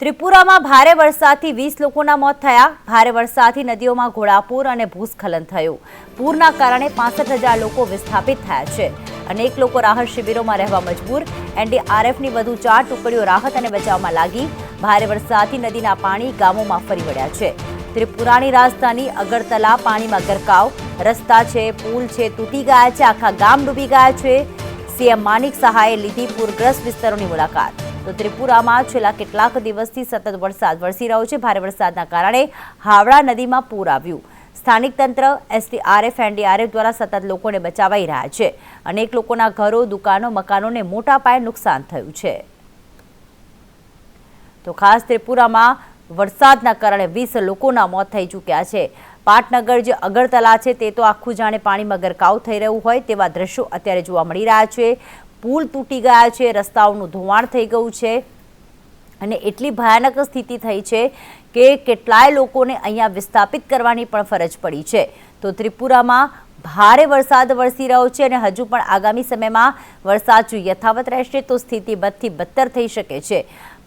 ત્રિપુરામાં ભારે વરસાદથી વીસ લોકોના મોત થયા. ભારે વરસાદથી નદીઓમાં ઘોડાપૂર અને ભૂસ્ખલન થયું. પૂરના કારણે પાસઠ હજાર લોકો વિસ્થાપિત થયા છે. અનેક લોકો રાહત શિબિરોમાં રહેવા મજબૂર. એનડીઆરએફની વધુ ચાર ટુકડીઓ રાહત અને બચાવમાં લાગી. ભારે વરસાદથી નદીના પાણી ગામોમાં ફરી વળ્યા છે. ત્રિપુરાની રાજધાની અગરતલા પાણીમાં ગરકાવ. રસ્તા છે, પુલ છે, તૂટી ગયા છે, આખા ગામ ડૂબી ગયા છે. સીએમ માનિક સહાયે લીધી પૂરગ્રસ્ત વિસ્તારોની મુલાકાત. તો ત્રિપુરામાં છેલ્લા કેટલાક દિવસથી સતત વરસાદ વરસી રહ્યો છે. ભારે વરસાદના કારણે હાવડા નદીમાં પૂર આવ્યું. સ્થાનિક તંત્ર, એસડીઆરએફ, એનડીઆરએફ દ્વારા સતત લોકોને બચાવાઈ રહ્યા છે. અનેક લોકોના ઘરો, દુકાનો, મકાનોને મોટા પાયે નુકસાન થયું છે. તો ખાસ ત્રિપુરામાં વરસાદના કારણે વીસ લોકોના મોત થઈ ચૂક્યા છે. પાટનગર જે અગરતલા છે તે તો આખું જાણે પાણીમાં ગરકાવ થઈ રહ્યું હોય તેવા દ્રશ્યો અત્યારે જોવા મળી રહ્યા છે. પુલ તૂટી ગયા છે, રસ્તાઓનું ધોવાણ થઈ ગયું છે અને એટલી ભયાનક સ્થિતિ થઈ છે કે કેટલાય લોકોને અહીંયા વિસ્થાપિત કરવાની પણ ફરજ પડી છે. તો ત્રિપુરામાં ભારે વરસાદ વરસી રહ્યો છે અને હજુ પણ આગામી સમયમાં વરસાદ જો યથાવત રહેશે તો સ્થિતિ બદથી બદતર થઈ શકે છે.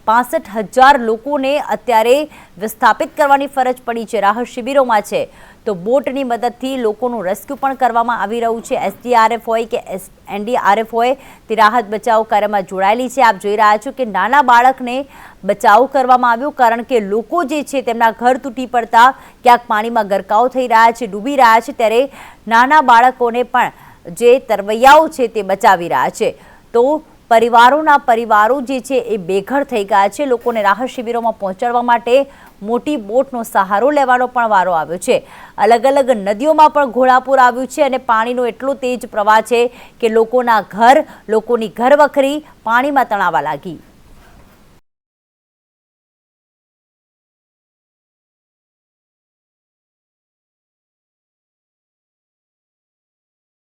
પાસઠ હજાર લોકોને અત્યારે વિસ્થાપિત કરવાની ફરજ પડી છે. રાહત શિબિરોમાં છે. તો બોટની મદદથી લોકોનું રેસ્ક્યુ પણ કરવામાં આવી રહ્યું છે. એસડીઆરએફ હોય કે એસ એનડીઆરએફ હોય, તે રાહત બચાવ કાર્યમાં જોડાયેલી છે. આપ જોઈ રહ્યા છો કે નાના બાળકને બચાવ કરવામાં આવ્યો, કારણ કે લોકો જે છે તેમના ઘર તૂટી પડતા ક્યાંક પાણીમાં ગરકાવ થઈ રહ્યા છે, ડૂબી રહ્યા છે. ત્યારે નાના બાળકોને પણ જે તરવૈયાઓ છે તે બચાવી રહ્યા છે. તો પરિવારોના પરિવારો જે છે એ બેઘર થઈ ગયા છે. લોકોને રાહત શિબિરોમાં પહોંચાડવા માટે મોટી બોટનો સહારો લેવાનો પણ વારો આવ્યો છે. અલગ અલગ નદીઓમાં પણ ઘોડાપુર આવ્યું છે અને પાણીનો એટલો તેજ પ્રવાહ છે કે લોકોના ઘર, લોકોની ઘર વખરી પાણીમાં તણાવા લાગી.